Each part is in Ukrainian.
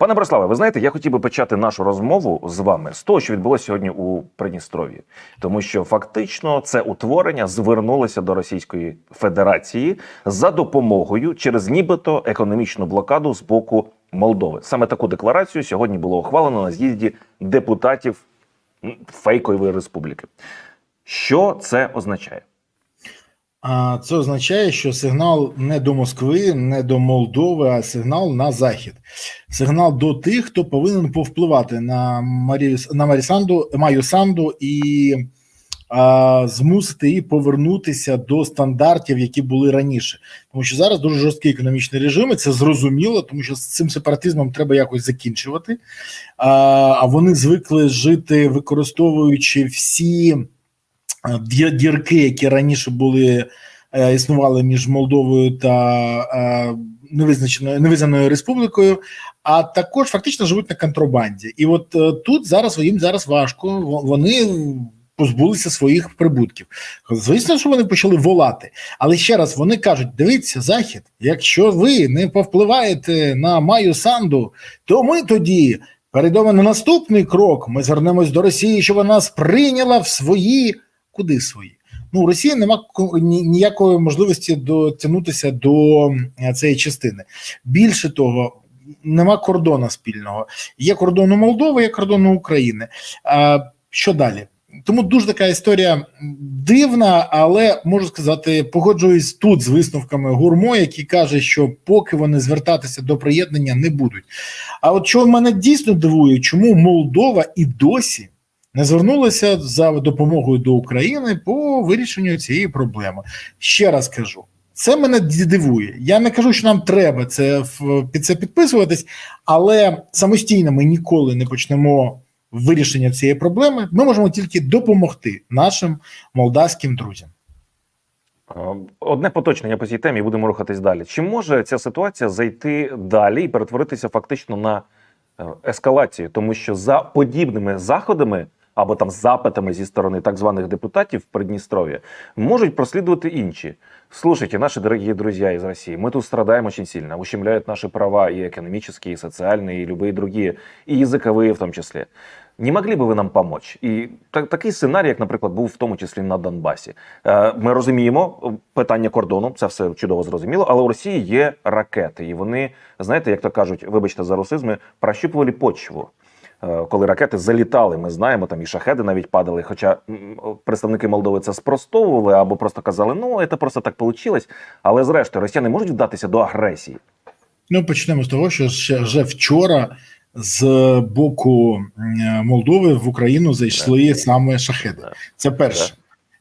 Пане Бориславе, ви знаєте, я хотів би почати нашу розмову з вами з того, що відбулося сьогодні у Придністров'ї, тому що фактично це утворення звернулося до Російської Федерації за допомогою через нібито економічну блокаду з боку Молдови. Саме таку декларацію сьогодні було ухвалено на з'їзді депутатів фейкової республіки. Що це означає? А це означає, що сигнал не до Москви, не до Молдови, а сигнал на захід. Сигнал до тих, хто повинен повпливати на Марію на Марісанду, Маю Санду і а, змусити її повернутися до стандартів, які були раніше. Тому що зараз дуже жорсткий економічний режим, і це зрозуміло, тому що з цим сепаратизмом треба якось закінчувати. А, а вони звикли жити, використовуючи всі дірки, які раніше були е, існували між Молдовою та е, невизначеною невизнаною республікою, а також фактично живуть на контрабанді. І от е, тут зараз їм зараз важко. Вони позбулися своїх прибутків. Звісно, що вони почали волати. Але ще раз вони кажуть: дивіться, захід, якщо ви не повпливаєте на Маю Санду, то ми тоді. Перейдемо на наступний крок. Ми звернемось до Росії, щоб вона нас прийняла в свої куди свої. Ну, у Росії нема ніякої можливості дотягнутися до е, цієї частини. Більше того, нема кордону спільного. Є кордон у Молдови, є кордон у України. А, що далі? Тому дуже така історія дивна, але можу сказати, погоджуюсь тут з висновками гурмо, який каже, що поки вони звертатися до приєднання не будуть. А от що мене дійсно дивує, чому Молдова і досі не звернулися за допомогою до України по вирішенню цієї проблеми. Ще раз кажу. Це мене дивує. Я не кажу, що нам треба це під це підписуватись, але самостійно ми ніколи не почнемо вирішення цієї проблеми. Ми можемо тільки допомогти нашим молдавським друзям. Одне поточнення по цій темі, будемо рухатись далі. Чи може ця ситуація зайти далі і перетворитися фактично на е, ескалацію? Тому що за подібними заходами або там запитами зі сторони так званих депутатів в Придністров'я можуть прослідувати інші. Слушайте, наши дорогие друзья из России, мы тут страдаем очень сильно, ущемляют наши права и экономические, и социальные, и любые другие, и языковые в том числе. Не могли би ви нам помочь? І так, такий сценарій, як, наприклад, був в тому числі на Донбасі. Е, Ми розуміємо е, питання кордону, це все чудово зрозуміло, але у Росії є ракети, і вони, знаєте, як то кажуть, вибачте за русизми, прощупували почву. Е, Коли ракети залітали, ми знаємо, там і шахеди навіть падали. Хоча представники Молдови це спростовували або просто казали, ну це просто так вийшло. Але зрештою, росіяни можуть вдатися до агресії. Ну, почнемо з того, що ще вже вчора з боку Молдови в Україну зайшли саме шахеди. Це перше.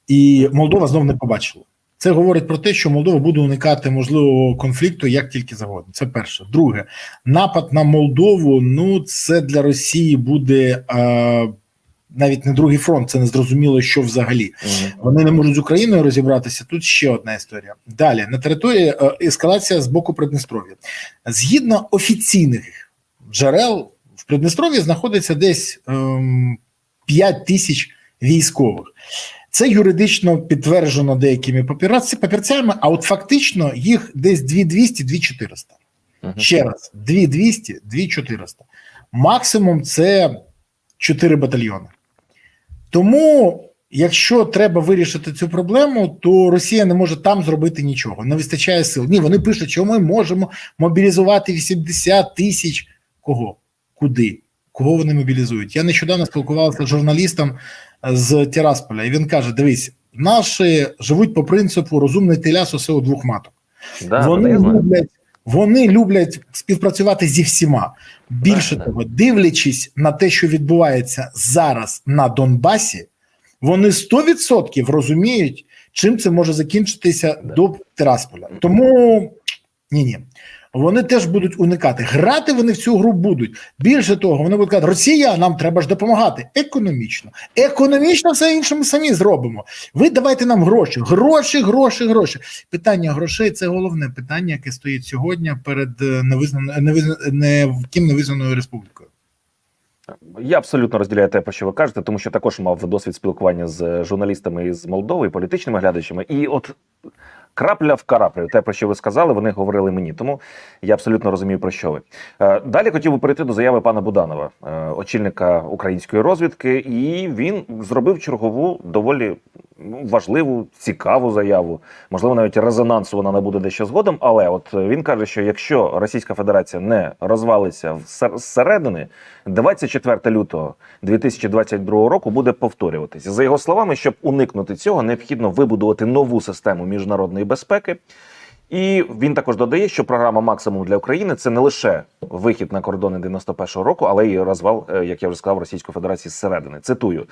І Молдова знов не побачила. Це говорить про те, що Молдова буде уникати можливого конфлікту як тільки завгодно. Це перше. Друге, напад на Молдову. Ну, це для Росії буде е, навіть не другий фронт. Це не зрозуміло, що взагалі. Вони не можуть з Україною розібратися. Тут ще одна історія. Далі на території е, ескалація з боку Придністров'я. Згідно офіційних джерел, в Придністров'ї знаходиться десь ем, 5 тисяч військових. Це юридично підтверджено деякими папірцями, а от фактично їх десь 2200-2400. Мгм. Ще раз, 2200, 2400. Максимум це 4 батальйони. Тому, якщо треба вирішити цю проблему, то Росія не може там зробити нічого. Не вистачає сил. Ні, вони пишуть, що ми можемо мобілізувати 80 тисяч. Кого? Куди? Кого вони мобілізують? Я нещодавно спілкувався з журналістом з Тірасполя, і він каже: дивись, наші живуть по принципу розумний теляс усе у двох маток. Да, Вони люблять, вони люблять співпрацювати зі всіма. Більше Да, да. того, дивлячись на те, що відбувається зараз на Донбасі, вони 100% розуміють, чим це може закінчитися Да. до Тирасполя. Тому ні, ні. Вони теж будуть уникати. Грати вони в цю гру будуть. Більше того, вони будуть казати, Росія, нам треба ж допомагати економічно. Економічно все інше ми самі зробимо. Ви давайте нам гроші, гроші, гроші, гроші. Питання грошей це головне питання, яке стоїть сьогодні перед е, невизнаною невизна, не ким невизнаною республікою. Я абсолютно розділяю те, про що ви кажете, тому що також мав досвід спілкування з журналістами із Молдови, політичними глядачами. І от крапля в краплю. Те, про що ви сказали, вони говорили мені. Тому я абсолютно розумію, про що ви. Е, Далі хотів би перейти до заяви пана Буданова, е, очільника української розвідки, і він зробив чергову доволі ну, важливу, цікаву заяву. Можливо, навіть резонансу вона не буде дещо згодом. Але от він каже, що якщо Російська Федерація не розвалиться зсередини, 24 лютого 2022 року буде повторюватися. За його словами, щоб уникнути цього, необхідно вибудувати нову систему міжнародної безпеки. І він також додає, що програма максимум для України це не лише вихід на кордони 91-го року, але й розвал, е, як я вже сказав, Російської Федерації зсередини. Цитую.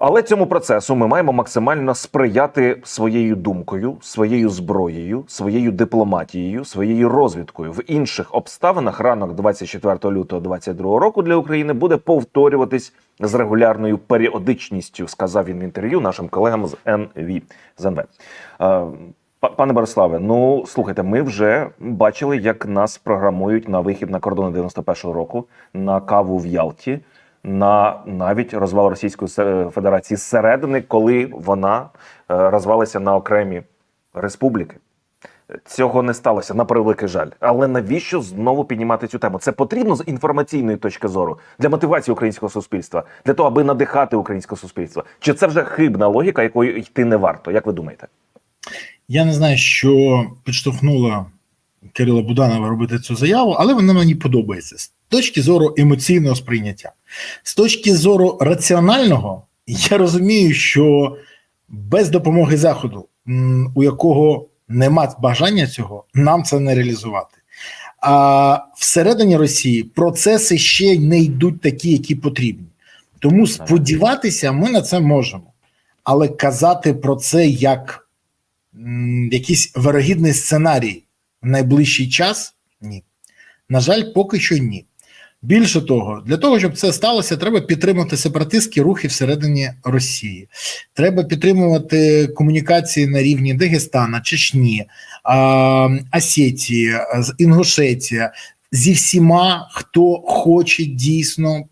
Але цьому процесу ми маємо максимально сприяти своєю думкою, своєю зброєю, своєю дипломатією, своєю розвідкою. В інших обставинах ранок 24 лютого 2022 року для України буде повторюватись з регулярною періодичністю, сказав він в інтерв'ю нашим колегам з НВ з НВ. Е, Пане Бориславе, ну слухайте, ми вже бачили, як нас програмують на вихід на кордони 91-го року на каву в Ялті на навіть розвал Російської Федерації зсередини, коли вона е, розвалася на окремі республіки. Цього не сталося на превеликий жаль. Але навіщо знову піднімати цю тему? Це потрібно з інформаційної точки зору для мотивації українського суспільства, для того, аби надихати українське суспільство. Чи це вже хибна логіка, якою йти не варто? Як ви думаєте? Я не знаю, що підштовхнуло Кирила Буданова робити цю заяву, але вона мені подобається з точки зору емоційного сприйняття. З точки зору раціонального, я розумію, що без допомоги Заходу, у якого нема бажання цього, нам це не реалізувати. А всередині Росії процеси ще не йдуть такі, які потрібні. Тому сподіватися ми на це можемо. Але казати про це як м, якийсь вирогідний сценарій в найближчий час? Ні. На жаль, поки що ні. Більше того, для того, щоб це сталося, треба підтримати сепаратистські рухи всередині Росії. Треба підтримувати комунікації на рівні Дагестана, Чечні, Осетії, Інгушетія зі всіма, хто хоче дійсно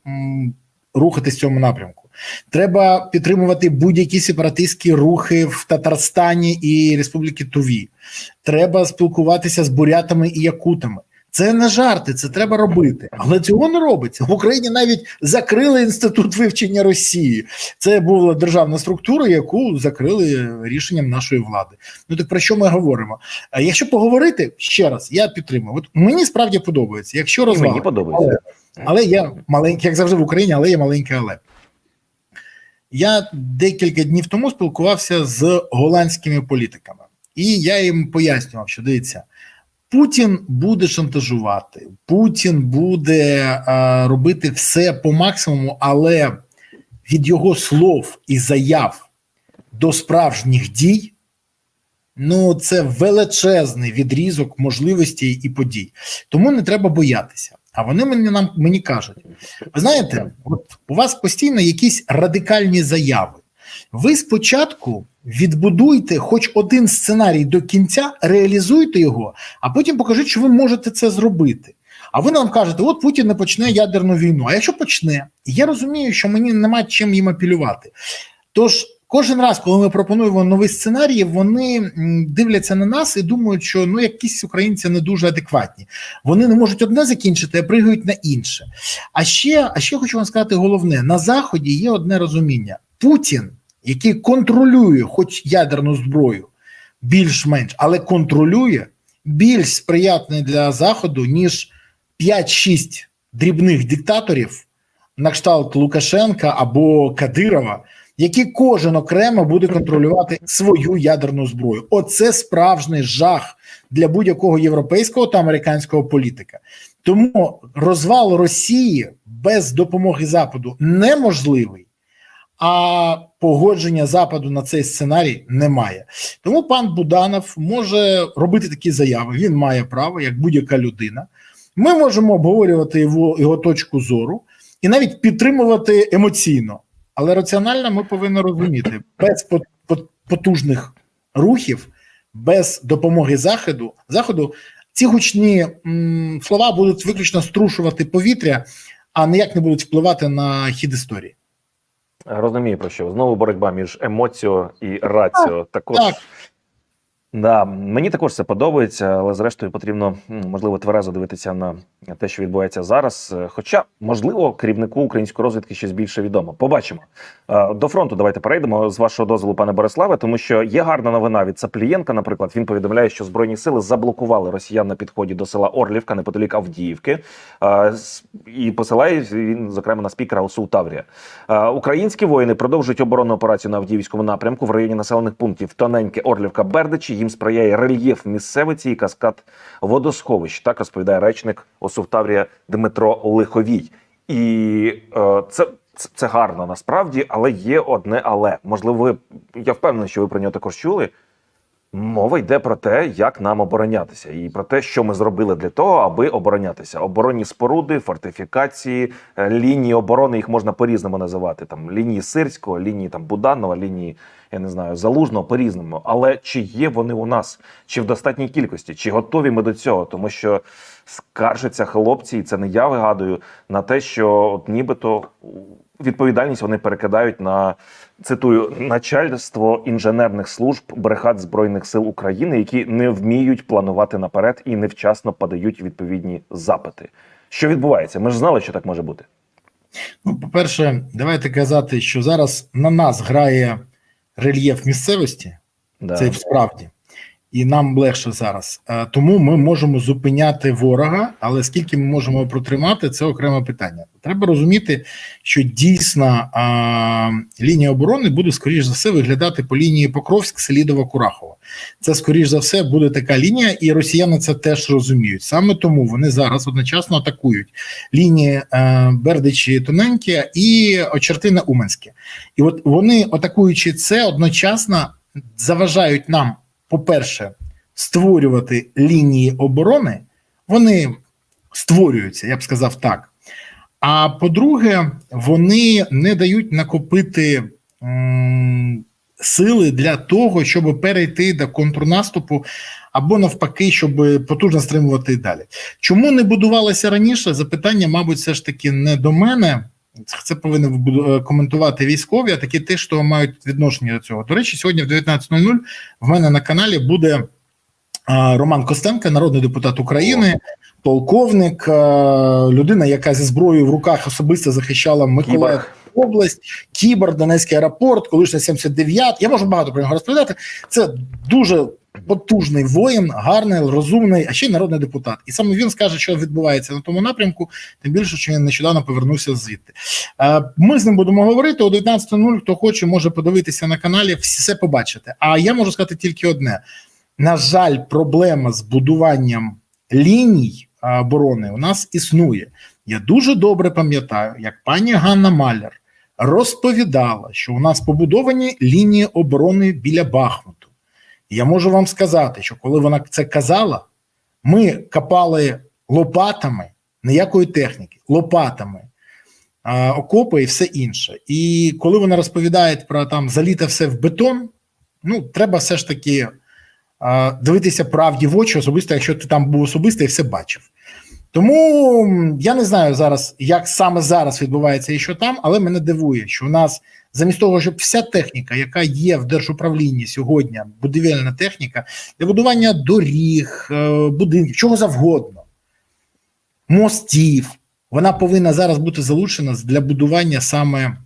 рухатись в цьому напрямку. Треба підтримувати будь-які сепаратистські рухи в Татарстані і Республіки Туві. Треба спілкуватися з бурятами і якутами. Це не жарти, це треба робити. Але цього не робиться. В Україні навіть закрили інститут вивчення Росії. Це була державна структура, яку закрили рішенням нашої влади. Ну так про що ми говоримо? А якщо поговорити ще раз, я підтримую. От мені справді подобається. Якщо розвага, мені подобається. але є маленький, як завжди в Україні, але є маленьке але. Я декілька днів тому спілкувався з голландськими політиками, і я їм пояснював, що дивіться, Путін буде шантажувати, Путін буде е, робити все по максимуму, але від його слов і заяв до справжніх дій. Ну, це величезний відрізок можливостей і подій. Тому не треба боятися. А вони мені нам мені кажуть: ви знаєте, от у вас постійно якісь радикальні заяви. Ви спочатку відбудуйте хоч один сценарій до кінця, реалізуйте його, а потім покажіть, що ви можете це зробити. А ви нам кажете, от Путін не почне ядерну війну. А якщо почне, я розумію, що мені нема чим їм апелювати. Тож кожен раз, коли ми пропонуємо нові сценарії, вони дивляться на нас і думають, що ну якісь українці не дуже адекватні. Вони не можуть одне закінчити, а пригають на інше. А ще, а ще хочу вам сказати головне: на заході є одне розуміння: Путін, який контролює, хоч ядерну зброю, більш-менш, але контролює більш сприятний для заходу ніж 5-6 дрібних диктаторів на кшталт Лукашенка або Кадирова, які кожен окремо буде контролювати свою ядерну зброю. Оце справжній жах для будь-якого європейського та американського політика. Тому розвал Росії без допомоги Заходу неможливий, а погодження Западу на цей сценарій немає. Тому пан Буданов може робити такі заяви. Він має право, як будь-яка людина. Ми можемо обговорювати його, його точку зору і навіть підтримувати емоційно. Але раціонально ми повинні розуміти, без пот- пот- потужних рухів, без допомоги заходу, заходу ці гучні м, слова будуть виключно струшувати повітря, а ніяк не будуть впливати на хід історії. Розумію про що. Знову боротьба між емоцією і рацією. Також так. Да, мені також це подобається, але зрештою потрібно можливо тверезо дивитися на те, що відбувається зараз. Е, Хоча, можливо, керівнику української розвідки щось більше відомо. Побачимо. Е, До фронту давайте перейдемо з вашого дозволу, пане Бориславе, тому що є гарна новина від Цаплієнка. Наприклад, він повідомляє, що збройні сили заблокували росіян на підході до села Орлівка неподалік Авдіївки. Е, І посилає він зокрема на спікера ОСУ Таврія. Українські воїни продовжують оборонну операцію на Авдіївському напрямку в районі населених пунктів Тоненьке, Орлівка, Бердичі. Їм сприяє рельєф місцевиці і каскад водосховищ. Так розповідає речник Осуфтаврія Дмитро Лиховій. І е, це, це, гарно насправді, але є одне але. Можливо, ви я впевнений, що ви про нього також чули. Мова йде про те, як нам оборонятися, і про те, що ми зробили для того, аби оборонятися. Оборонні споруди, фортифікації, е, лінії оборони їх можна по-різному називати. Там лінії Сирського, лінії там Буданова, лінії я не знаю, залужного по-різному. Але чи є вони у нас, чи в достатній кількості, чи готові ми до цього? Тому що скаржаться хлопці, і це не я вигадую, на те, що от нібито відповідальність вони перекидають на цитую начальство інженерних служб бригад збройних сил України, які не вміють планувати наперед і невчасно подають відповідні запити. Що відбувається? Ми ж знали, що так може бути. Ну, по-перше, давайте казати, що зараз на нас грає рельєф місцевості, Да. це справді, і нам легше зараз. Е, Тому ми можемо зупиняти ворога, але скільки ми можемо протримати, це окреме питання. Треба розуміти, що дійсно а, лінія оборони буде скоріш за все виглядати по лінії Покровськ, Селідова, Курахова. Це скоріш за все буде така лінія, і росіяни це теж розуміють. Саме тому вони зараз одночасно атакують лінії е, Бердичі Тоненькі і Очертине Уманське. І от вони, атакуючи це, одночасно заважають нам, по-перше, створювати лінії оборони. Вони створюються, я б сказав так. А по-друге, вони не дають накопити м, сили для того, щоб перейти до контрнаступу, або навпаки, щоб потужно стримувати і далі. Чому не будувалося раніше? Запитання, мабуть, все ж таки не до мене. Це повинен е, коментувати військові, а такі ті, що мають відношення до цього. До речі, сьогодні в 19.00 в мене на каналі буде Роман Костенко, народний депутат України, полковник, людина, яка зі зброєю в руках особисто захищала Миколаїв область, Кібер, Донецький аеропорт, колишня 79. Я можу багато про нього розповідати. Це дуже потужний воїн, гарний, розумний, а ще й народний депутат. І саме він скаже, що відбувається на тому напрямку, тим більше, що він нещодавно повернувся звідти. Е, Ми з ним будемо говорити о 19.00. Хто хоче, може подивитися на каналі, все побачити. А я можу сказати тільки одне: на жаль, проблема з будуванням ліній оборони у нас існує. Я дуже добре пам'ятаю, як пані Ганна Маляр розповідала, що у нас побудовані лінії оборони біля Бахмуту. Я можу вам сказати, що коли вона це казала, ми копали лопатами, ніякої техніки, лопатами, а, окопи і все інше. І коли вона розповідає про там заліте все в бетон, ну треба все ж таки дивитися правді в очі, особисто, якщо ти там був особисто і все бачив. Тому я не знаю зараз, як саме зараз відбувається і що там, але мене дивує, що у нас замість того, щоб вся техніка, яка є в держуправлінні сьогодні, будівельна техніка, для будування доріг, е, будинків, чого завгодно, мостів, вона повинна зараз бути залучена для будування саме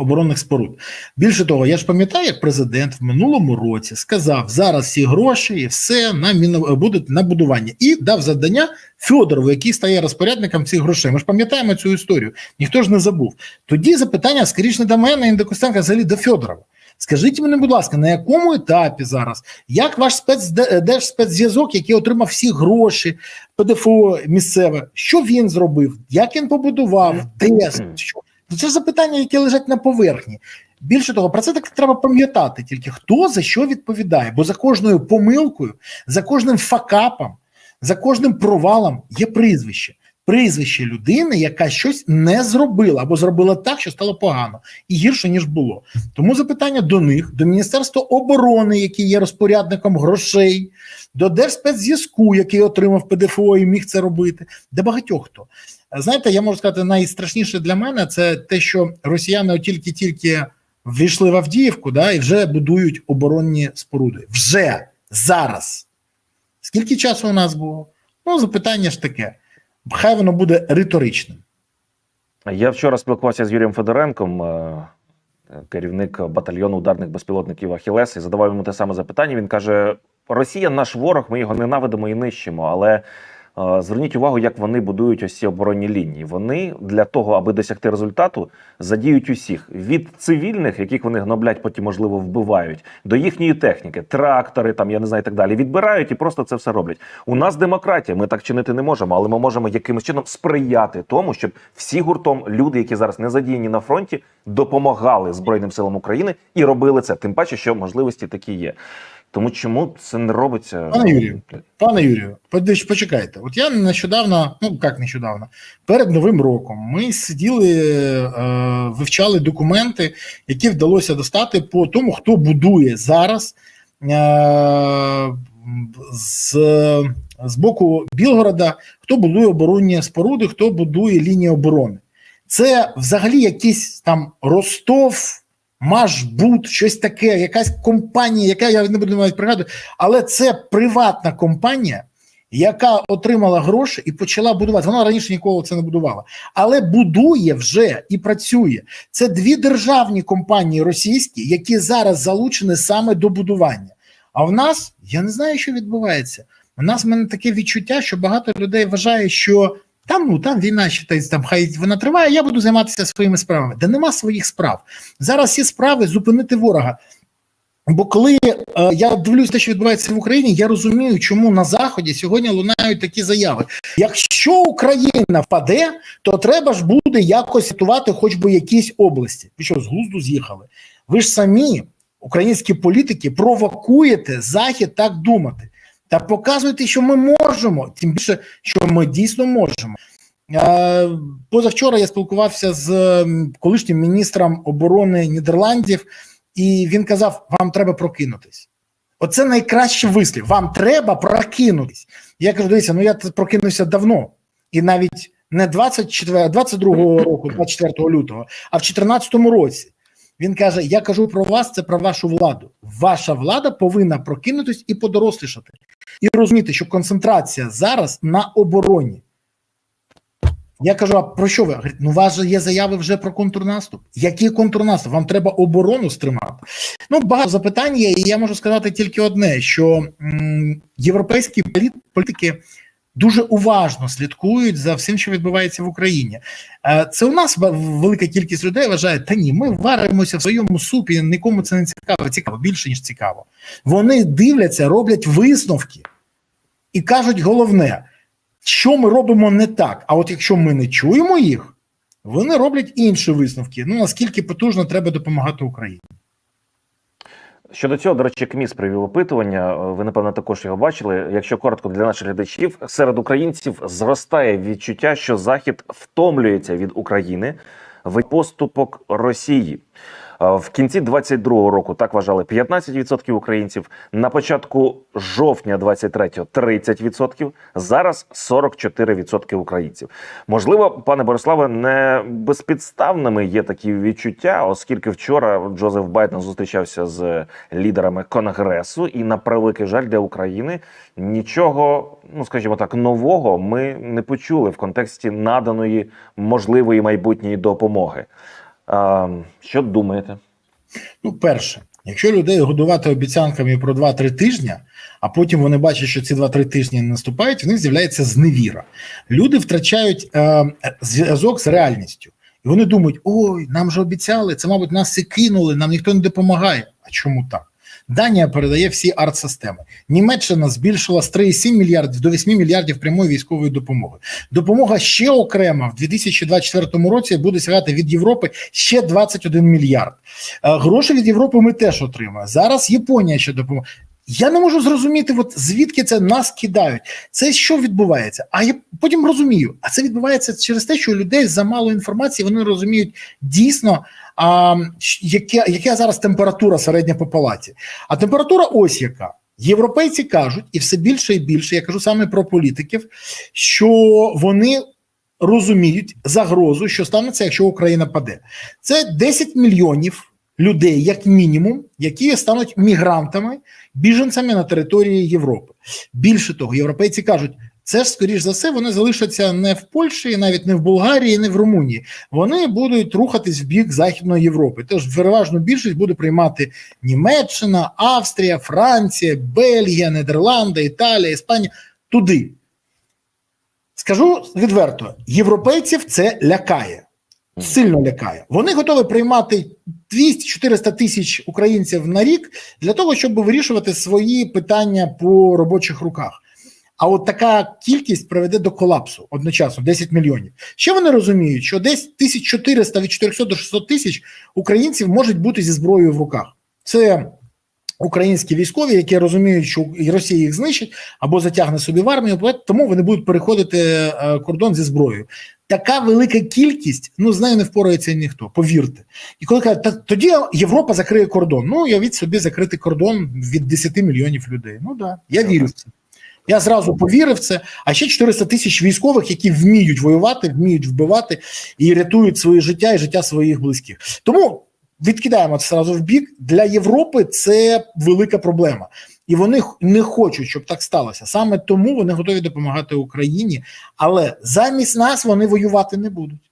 оборонних споруд. Більше того, я ж пам'ятаю, як президент в минулому році сказав: зараз всі гроші і все на міно будуть на будування, і дав завдання Федорову, який стає розпорядником цих грошей. Ми ж пам'ятаємо цю історію. Ніхто ж не забув. Тоді запитання скоріше не до мене, і до Костенка, взагалі до Федорова. Скажіть мені, будь ласка, на якому етапі зараз? Як ваш спецде- держспецзв'язок, який отримав всі гроші, ПДФО місцеве, що він зробив? Як він побудував? Де? Що? Ну, Це запитання, які лежать на поверхні. Більше того, про це так треба пам'ятати, тільки хто за що відповідає, бо за кожною помилкою, за кожним факапом, за кожним провалом є прізвище. Прізвище людини, яка щось не зробила або зробила так, що стало погано і гірше ніж було. Тому запитання до них, до Міністерства оборони, який є розпорядником грошей, до Держспецзв'язку, який отримав ПДФО і міг це робити, до багатьох хто. Знаєте, я можу сказати, найстрашніше для мене це те, що росіяни тільки-тільки ввійшли в Авдіївку, да, і вже будують оборонні споруди. Вже зараз. Скільки часу у нас було? Ну, запитання ж таке. Хай воно буде риторичним. Я вчора спілкувався з Юрієм Федоренком, е, керівник батальйону ударних безпілотників Ахілес, і задавав йому те саме запитання. Він каже: Росія наш ворог, ми його ненавидимо і нищимо. Але зверніть увагу, як вони будують ось ці оборонні лінії. Вони для того, аби досягти результату, задіють усіх від цивільних, яких вони гноблять, потім можливо вбивають, до їхньої техніки, трактори, там я не знаю, і так далі. Відбирають і просто це все роблять. У нас демократія, ми так чинити не можемо, але ми можемо якимось чином сприяти тому, щоб всі гуртом люди, які зараз не задіяні на фронті, допомагали Збройним силам України і робили це. Тим паче, що можливості такі є. Тому чому це не робиться? Пане Юрію, Пане Юрію, почекайте. От я нещодавно, ну як нещодавно, перед Новим роком ми сиділи, е, вивчали документи, які вдалося достати по тому, хто будує зараз е, з, з боку Білгорода, хто будує оборонні споруди, хто будує лінії оборони. Це взагалі якийсь там Ростов. Машбут, щось таке, якась компанія, яка я не буду навіть пригадувати, але це приватна компанія, яка отримала гроші і почала будувати. Вона раніше ніколи це не будувала, але будує вже і працює. Це дві державні компанії російські, які зараз залучені саме до будування. А в нас я не знаю, що відбувається. У нас в мене таке відчуття, що багато людей вважає, що там ну там війна ще там хай вона триває. Я буду займатися своїми справами. Де нема своїх справ. Зараз всі справи зупинити ворога. Бо коли е, я дивлюсь те, що відбувається в Україні, я розумію, чому на заході сьогодні лунають такі заяви. Якщо Україна впаде, то треба ж буде якось рятувати хоч би якісь області. Ви що з глузду з'їхали? Ви ж самі, українські політики, провокуєте захід так думати. Та показуйте, що ми можемо, тим більше, що ми дійсно можемо. Е, Позавчора я спілкувався з колишнім міністром оборони Нідерландів, і він казав: вам треба прокинутись. Оце найкращий вислів. Вам треба прокинутись. Я кажу: дивіться, ну я прокинувся давно, і навіть не 24, 22 року, 24 лютого, а в 2014 році. Він каже: Я кажу про вас, це про вашу владу. Ваша влада повинна прокинутись і подорослішати, і розуміти, що концентрація зараз на обороні. Я кажу: а про що ви? Говорить, ну у вас же є заяви вже про контрнаступ. Який контрнаступ? Вам треба оборону стримати. Ну, багато запитань є, і я можу сказати тільки одне: що м, європейські політики дуже уважно слідкують за всім, що відбувається в Україні. Е, Це у нас велика кількість людей вважає, та ні, ми варимося в своєму супі, нікому це не цікаво. Цікаво більше ніж цікаво. Вони дивляться, роблять висновки і кажуть головне, що ми робимо не так. А от якщо ми не чуємо їх, вони роблять інші висновки. Ну наскільки потужно треба допомагати Україні. Щодо цього, до речі, КМІС привів опитування. е, Ви напевно також його бачили. Якщо коротко для наших глядачів, серед українців зростає відчуття, що Захід втомлюється від України в поступок Росії. В кінці 22-го року так вважали 15% українців. На початку жовтня 23-го 30%, зараз 44% українців. Можливо, пане Бориславе, не безпідставними є такі відчуття, оскільки вчора Джозеф Байден зустрічався з лідерами конгресу, і на превеликий жаль для України нічого, ну скажімо так, нового ми не почули в контексті наданої можливої майбутньої допомоги. Що думаєте? Ну, перше, якщо людей годувати обіцянками про 2-3 тижні, а потім вони бачать, що ці 2-3 тижні не наступають, в них з'являється зневіра. Люди втрачають е, зв'язок з реальністю. І вони думають: ой, нам же обіцяли, це, мабуть, нас і кинули, нам ніхто не допомагає. А чому так? Данія передає всі арт-системи. Німеччина збільшила з 3,7 мільярдів до 8 мільярдів прямої військової допомоги. Допомога ще окрема в 2024 році буде сягати від Європи ще 21 мільярд. Е, Гроші від Європи ми теж отримаємо. Зараз Японія ще допоможе. Я не можу зрозуміти, от звідки це нас кидають. Це що відбувається? А я потім розумію. А це відбувається через те, що у людей замало інформації, вони розуміють дійсно, а, яке, яка зараз температура середня по палаті. А температура ось яка. Європейці кажуть, і все більше і більше, я кажу саме про політиків, що вони розуміють загрозу, що станеться, якщо Україна паде. Це 10 мільйонів людей, як мінімум, які стануть мігрантами, біженцями на території Європи. Більше того, європейці кажуть, це ж скоріш за все вони залишаться не в Польщі, навіть не в Болгарії, не в Румунії. Вони будуть рухатись в бік Західної Європи. Тож переважну більшість буде приймати Німеччина, Австрія, Франція, Бельгія, Нідерланди, Італія, Іспанія туди. Скажу відверто: європейців це лякає, сильно лякає. Вони готові приймати 200-400 тисяч українців на рік для того, щоб вирішувати свої питання по робочих руках. А от така кількість приведе до колапсу одночасно 10 мільйонів. Ще вони розуміють, що десь 1400 від 400 до 600 тисяч українців можуть бути зі зброєю в руках. Це українські військові, які розуміють, що Росія їх знищить або затягне собі в армію, тому вони будуть переходити е, кордон зі зброєю. Така велика кількість, ну з нею не впорається ніхто, повірте. І коли кажуть, «Та тоді Європа закриє кордон. Ну я від собі закрити кордон від 10 мільйонів людей. Ну да, я вірю в це. Я зразу повірив це. А ще 400 тисяч військових, які вміють воювати, вміють вбивати і рятують своє життя і життя своїх близьких. Тому відкидаємо це зразу в бік. Для Європи це велика проблема, і вони не хочуть, щоб так сталося. Саме тому вони готові допомагати Україні, але замість нас вони воювати не будуть.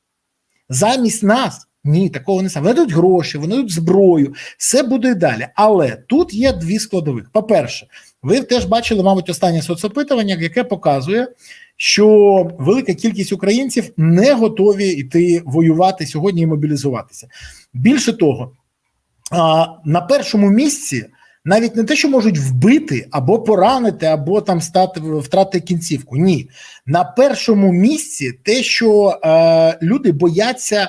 Замість нас. Ні, такого не саме. Вони дадуть гроші, вони дадуть зброю, все буде і далі. Але тут є дві складових. По-перше, ви теж бачили, мабуть, останнє соцопитування, яке показує, що велика кількість українців не готові йти воювати сьогодні і мобілізуватися. Більше того, на першому місці навіть не те, що можуть вбити або поранити, або там стати втратити кінцівку. Ні, на першому місці те, що е, люди бояться е,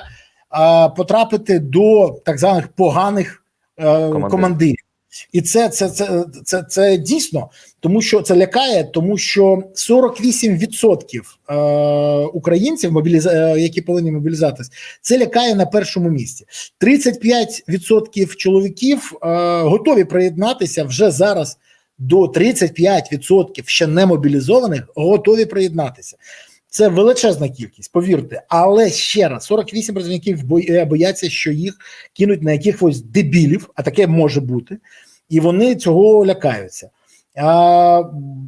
потрапити до так званих поганих е, Командирів. І це, це, це, це, це дійсно, тому що це лякає, тому що 48% е, українців, мобіліза... е, які повинні мобілізуватись, це лякає на першому місці. 35% чоловіків е, готові приєднатися вже зараз до 35% ще не мобілізованих готові приєднатися. Це величезна кількість, повірте. Але ще раз, 48 працівників е, бояться, що їх кинуть на якихось дебілів, а таке може бути, і вони цього лякаються. А,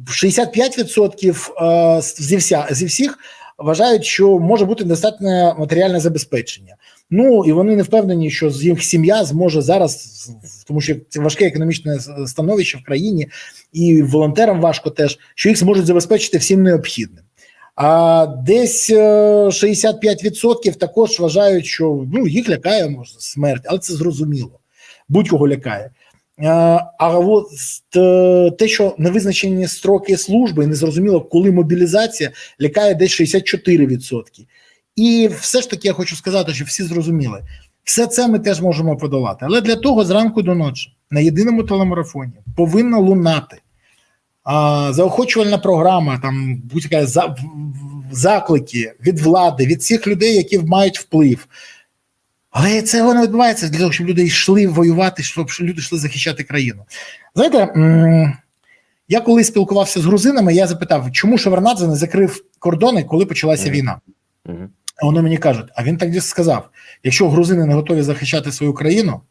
65% зі, вся, зі всіх вважають, що може бути недостатнє матеріальне забезпечення. Ну і вони не впевнені, що з їх сім'я зможе зараз, тому що це важке економічне становище в країні, і волонтерам важко теж, що їх зможуть забезпечити всім необхідним. А десь е, 65% також вважають, що ну їх лякає може смерть, але це зрозуміло. Будь-кого лякає. Е, А от е, те, що невизначені строки служби, і незрозуміло, коли мобілізація лякає десь 64%. І все ж таки я хочу сказати, що всі зрозуміли, все це ми теж можемо подолати. Але для того зранку до ночі на єдиному телемарафоні повинна лунати заохочувальна програма, там будь-яка за, заклики від влади, від всіх людей, які мають вплив. Але це не відбувається для того, щоб люди йшли воювати, щоб люди йшли захищати країну. Знаєте, я коли спілкувався з грузинами, я запитав, чому Шеварнадзе не закрив кордони, коли почалася війна. А вони мені кажуть, а він так сказав: якщо грузини не готові захищати свою країну,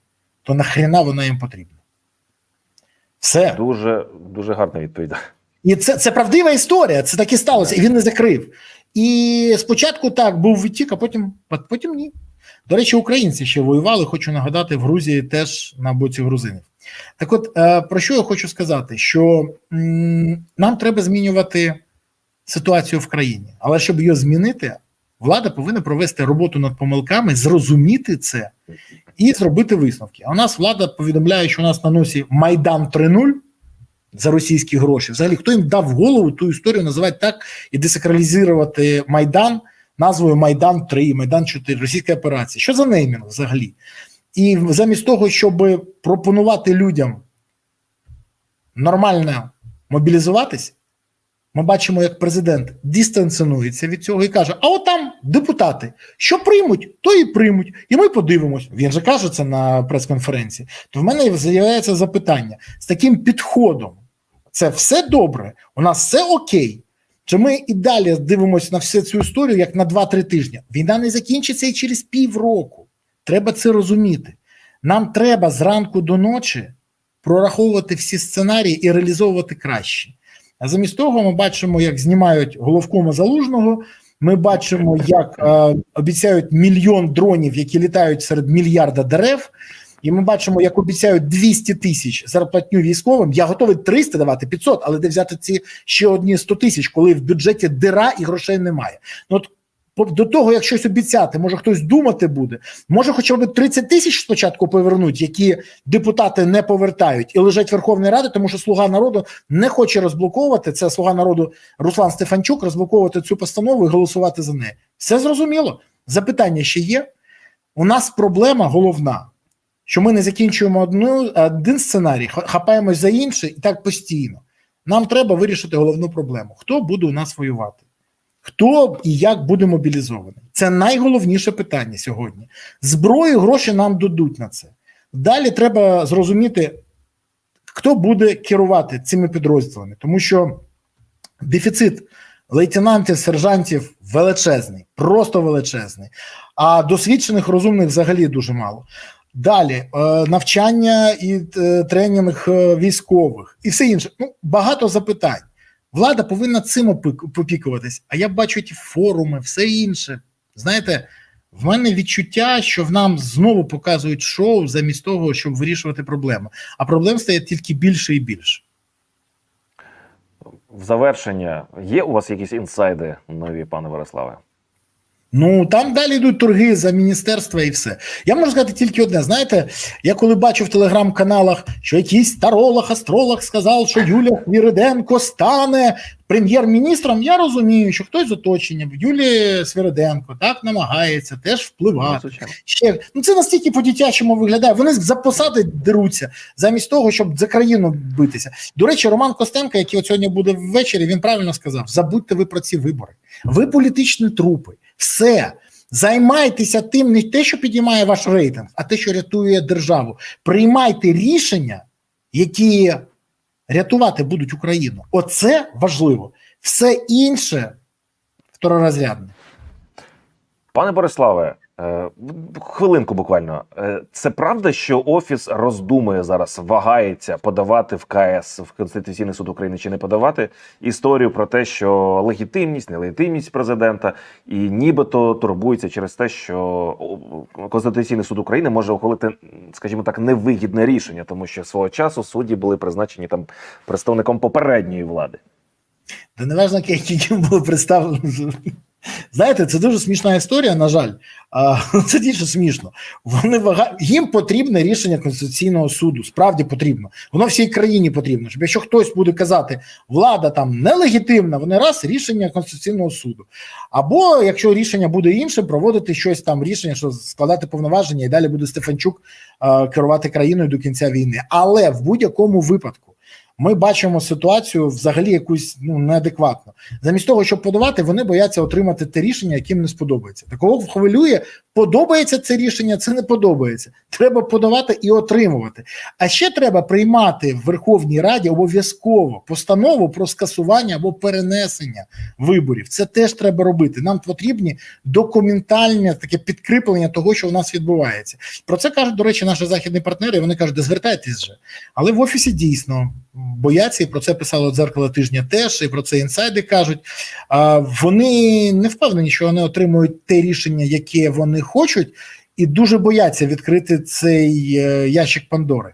то нахрена вона їм потрібна? Все. Дуже дуже гарна відповідь. І це, це правдива історія, це так і сталося, і він не закрив. І спочатку так був відтік, а потім, а потім ні. До речі, українці ще воювали, хочу нагадати, в Грузії теж на боці грузинів. Так от, е, про що я хочу сказати? Що нам треба змінювати ситуацію в країні, але щоб її змінити, влада повинна провести роботу над помилками, зрозуміти це і зробити висновки. А у нас влада повідомляє, що у нас на носі Майдан 3.0 за російські гроші. Взагалі, хто їм дав в голову ту історію називати так і десакралізувати Майдан назвою Майдан 3, Майдан 4, російська операція. Що за неймінг взагалі? І замість того, щоб пропонувати людям нормально мобілізуватись, ми бачимо, як президент дистанціонується від цього і каже: а от там депутати, що приймуть, то і приймуть. І ми подивимось. Він же каже це на прес-конференції. То в мене з'являється запитання з таким підходом: це все добре, у нас все окей. Чи ми і далі дивимося на всю цю історію як на 2-3 тижні? Війна не закінчиться і через півроку. Треба це розуміти. Нам треба зранку до ночі прораховувати всі сценарії і реалізовувати краще. А замість того, ми бачимо, як знімають головкома залужного. Ми бачимо, як е, обіцяють мільйон дронів, які літають серед мільярда дерев. І ми бачимо, як обіцяють 200 тисяч зарплатню військовим. Я готовий 300 давати 500, але де взяти ці ще одні 100 тисяч, коли в бюджеті дира і грошей немає. Ну от до того, як щось обіцяти, може хтось думати буде. Може, хоча б 30 тисяч спочатку повернуть, які депутати не повертають і лежать Верховної Ради, тому що слуга народу не хоче розблоковувати. Це слуга народу Руслан Стефанчук, розблоковувати цю постанову і голосувати за неї. Все зрозуміло. Запитання ще є. У нас проблема головна, що ми не закінчуємо одну, один сценарій, хапаємось за інший і так постійно. Нам треба вирішити головну проблему: хто буде у нас воювати? Хто і як буде мобілізований? Це найголовніше питання сьогодні. Зброю гроші нам дадуть на це. Далі треба зрозуміти, хто буде керувати цими підрозділами, тому що дефіцит лейтенантів, сержантів величезний, просто величезний. А досвідчених розумних взагалі дуже мало. Далі е, навчання і е, тренінг е, військових і все інше. Ну багато запитань. Влада повинна цим опікуватись. А я бачу ті форуми, все інше. Знаєте, в мене відчуття, що в нам знову показують шоу замість того, щоб вирішувати проблему. А проблем стає тільки більше і більше. В завершення є у вас якісь інсайди нові, пане Ворославе? Ну там далі йдуть торги за міністерства і все. Я можу сказати тільки одне. Знаєте, я коли бачу в телеграм-каналах, що якийсь таролог, астролог сказав, що Юлія Свіриденко стане прем'єр-міністром, я розумію, що хтось з оточення Юлія Свіриденко так намагається теж Ну, впливати. звичайно. Ще ну це настільки по-дитячому виглядає. Вони за посади деруться замість того, щоб за країну битися. До речі, Роман Костенко, який от сьогодні буде ввечері, він правильно сказав: забудьте ви про ці вибори. Ви політичні трупи. Все. Займайтеся тим, не те, що підіймає ваш рейтинг, а те, що рятує державу. Приймайте рішення, які рятувати будуть Україну. Оце важливо. Все інше второрозрядне. Пане Бориславе, хвилинку буквально. Е, Це правда, що офіс роздумує зараз, вагається подавати в КС в Конституційний суд України чи не подавати історію про те, що легітимність, нелегітимність президента, і нібито турбується через те, що Конституційний суд України може ухвалити, скажімо так, невигідне рішення, тому що свого часу судді були призначені там представником попередньої влади. Та неважно, яким було представлено. Знаєте, це дуже смішна історія, на жаль. А, це дійсно смішно. Вони вага... Їм потрібне рішення Конституційного суду. Справді потрібно. Воно всій країні потрібно. Щоб якщо хтось буде казати, влада там нелегітимна, вони раз рішення Конституційного суду. Або якщо рішення буде іншим, проводити щось там рішення, що складати повноваження, і далі буде Стефанчук е, керувати країною до кінця війни. Але в будь-якому випадку. Ми бачимо ситуацію взагалі якусь ну неадекватну. Замість того, щоб подавати, вони бояться отримати те рішення, яким не сподобається. Такого хвилює, подобається це рішення, це не подобається. Треба подавати і отримувати. А ще треба приймати в Верховній Раді обов'язково постанову про скасування або перенесення виборів. Це теж треба робити. Нам потрібні документальне таке підкріплення того, що у нас відбувається. Про це кажуть, до речі, наші західні партнери. Вони кажуть, де звертайтесь же. Але в офісі дійсно бояться, і про це писало дзеркало тижня теж, і про це інсайди кажуть. А вони не впевнені, що вони отримують те рішення, яке вони хочуть, і дуже бояться відкрити цей е, ящик Пандори.